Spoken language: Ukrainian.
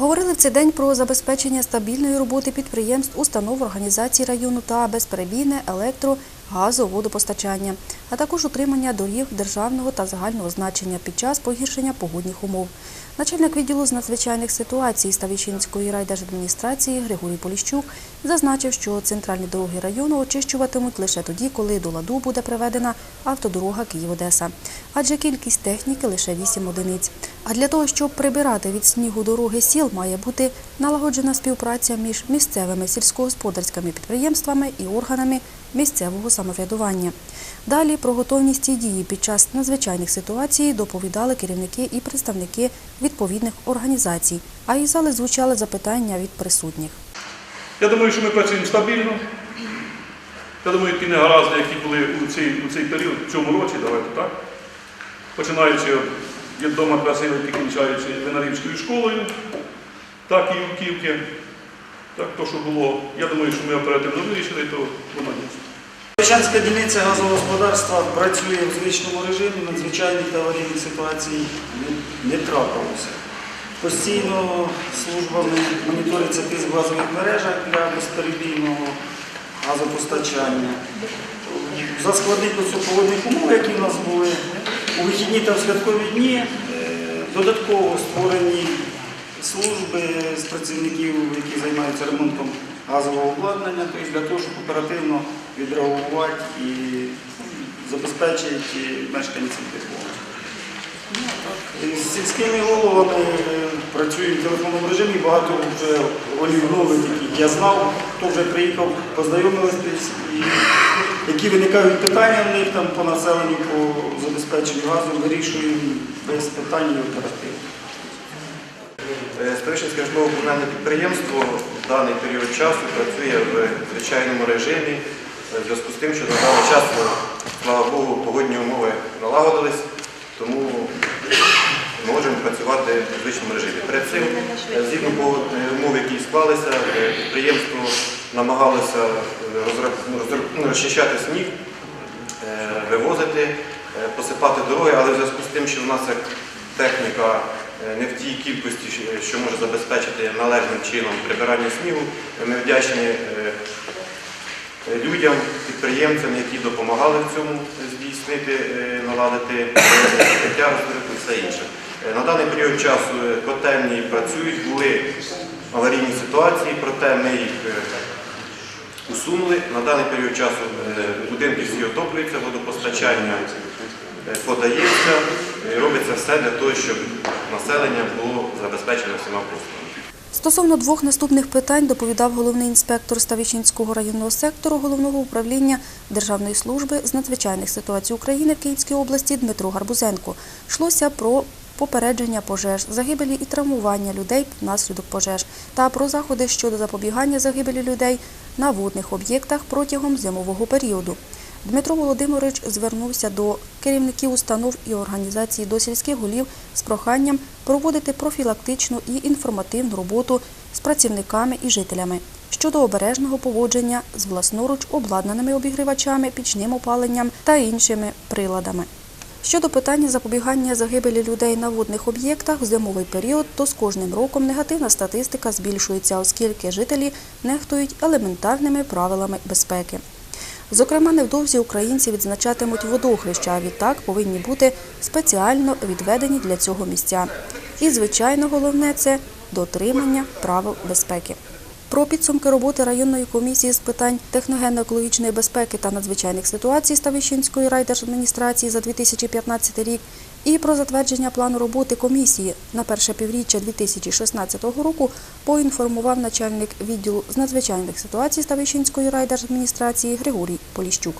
Говорили в цей день про забезпечення стабільної роботи підприємств, установ, організацій району та безперебійне електро, газу, водопостачання, а також утримання доріг державного та загального значення під час погіршення погодних умов. Начальник відділу з надзвичайних ситуацій Ставічинської райдержадміністрації Григорій Поліщук зазначив, що центральні дороги району очищуватимуть лише тоді, коли до ладу буде приведена автодорога Київ-Одеса. Адже кількість техніки лише 8 одиниць. А для того, щоб прибирати від снігу дороги сіл, має бути налагоджена співпраця між місцевими сільськогосподарськими підприємствами і органами місцевого самоврядування. Далі про готовність цієї дії під час надзвичайних ситуацій доповідали керівники і представники відповідних організацій, а із зали звучали запитання від присутніх. Я думаю, що ми працюємо стабільно. Я думаю, ті негаразди, які були у цей, у цей період, в цьому році, давайте так. Починаючи від дома Красилівки, кінчаючи Винарівською школою, так і Юківки. Так, то, що було, я думаю, що ми оперативно вирішили, то воно є. Печанська дільниця газового господарства працює в звичному режимі, надзвичайних та аварійних ситуацій не, не трапилося. Постійно службами моніториться тиск в газових мережах для безперебійного газопостачання. За складних погодних умов, які в нас були, у вихідні та в святкові дні е, додатково створені служби з працівників, які займаються ремонтом газового обладнання, тобто для того, щоб оперативно відреагувати і забезпечити мешканців тепло. З сільськими головами е, працюю в телефонному режимі, багато вже голів нових, яких я знав, хто вже приїхав, познайомилися, і які виникають питання в них там по населенню, по забезпеченню газу, вирішуємо без питань і оперативно. Ставищенське житлово-комунальне підприємство в даний період часу працює в звичайному режимі в зв'язку з тим, що на даний час, слава Богу, погодні умови налагодились, тому працювати в звичному режимі. Перед цим, е, згідно умов, які склалися, е, підприємство намагалося е, ну, ну, розчищати сніг, е, вивозити, е, посипати дороги, але в зв'язку з тим, що в нас техніка е, не в тій кількості, що- може забезпечити належним чином прибирання снігу, ми вдячні е, е, людям, підприємцям, які допомагали в цьому здійснити, е, наладити життя, і все інше. Е, На даний період часу е, котельні працюють, були аварійні ситуації, проте ми їх е, усунули. На даний період часу будинки всі отоплюються, водопостачання подається, робиться все для того, щоб населення було забезпечено всіма послугами. Стосовно двох наступних питань доповідав головний інспектор Ставічинського районного сектору головного управління Державної служби з надзвичайних ситуацій України в Київській області Дмитро Гарбузенко. Йшлося про попередження пожеж, загибелі і травмування людей внаслідок пожеж та про заходи щодо запобігання загибелі людей на водних об'єктах протягом зимового періоду. Дмитро Володимирович звернувся до керівників установ і організацій до сільських голів з проханням проводити профілактичну і інформативну роботу з працівниками і жителями щодо обережного поводження з власноруч обладнаними обігрівачами, пічним опаленням та іншими приладами. Щодо питання запобігання загибелі людей на водних об'єктах в зимовий період, то з кожним роком негативна статистика збільшується, оскільки жителі нехтують елементарними правилами безпеки. Зокрема, невдовзі українці відзначатимуть водохреща, а відтак повинні бути спеціально відведені для цього місця. І, звичайно, головне це дотримання правил безпеки. Про підсумки роботи районної комісії з питань техногенно-екологічної безпеки та надзвичайних ситуацій Ставищенської райдержадміністрації за 2015 рік і про затвердження плану роботи комісії на перше півріччя 2016 року поінформував начальник відділу з надзвичайних ситуацій Ставищенської райдержадміністрації Григорій Поліщук.